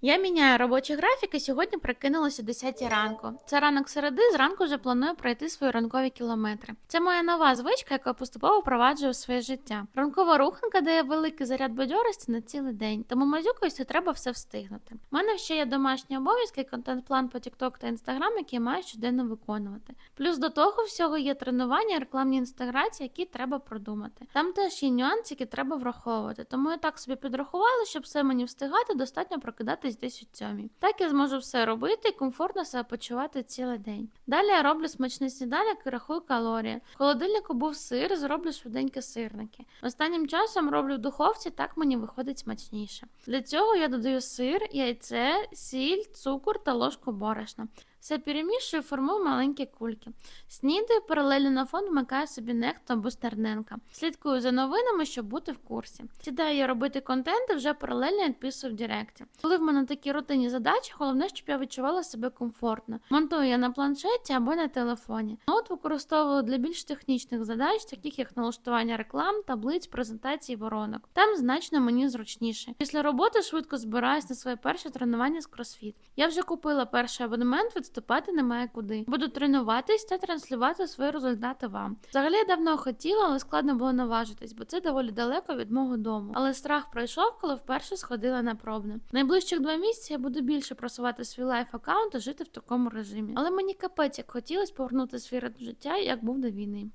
Я міняю робочий графік і сьогодні прикинулася о 10 ранку. Це ранок середи, зранку вже планую пройти свої ранкові кілометри. Це моя нова звичка, яка поступово впроваджую у своє життя. Ранкова руханка дає великий заряд бадьорості на цілий день, тому мазюкаюсь і треба все встигнути. У мене ще є домашні обов'язки, контент-план по TikTok та Instagram, який я маю щоденно виконувати. Плюс до того всього є тренування рекламні інстаграції, які треба продумати. Там теж є нюанси, які треба враховувати. Тому я так собі підрахувала, щоб все мені встигати, достатньо прокидатись десь у сьомій. Так я зможу все робити і комфортно себе почувати цілий день. Далі я роблю смачний сніданок і рахую калорії. В холодильнику був сир, зроблю швиденькі сирники. Останнім часом роблю в духовці, так мені виходить смачніше. Для цього я додаю сир, яйце, сіль, цукор та ложку борошна. Все перемішую, формую маленькі кульки. Снідаю, паралельно на фон вмикаю собі нехто або стерненка. Слідкую за новинами, щоб бути в курсі. Сідаю я робити контент і вже паралельно відписую в Директі. Коли в мене такі рутинні задачі, головне, щоб я відчувала себе комфортно. Монтую я на планшеті або на телефоні. Ноут використовую для більш технічних задач, таких як налаштування реклам, таблиць, презентацій, воронок. Там значно мені зручніше. Після роботи швидко збираюсь на своє перше тренування з кросфіт. Я вже купила перший абонемент, відступати немає куди. Буду тренуватись та транслювати свої результати вам. Взагалі я давно хотіла, але складно було наважитись, бо це доволі далеко від мого дому. Але страх пройшов, коли вперше сходила на пробне. Найближчих два місяці я буду більше просувати свій лайф аккаунт та жити в такому режимі. Але мені капець, як хотілося повернути свій ритм життя, як був до війни.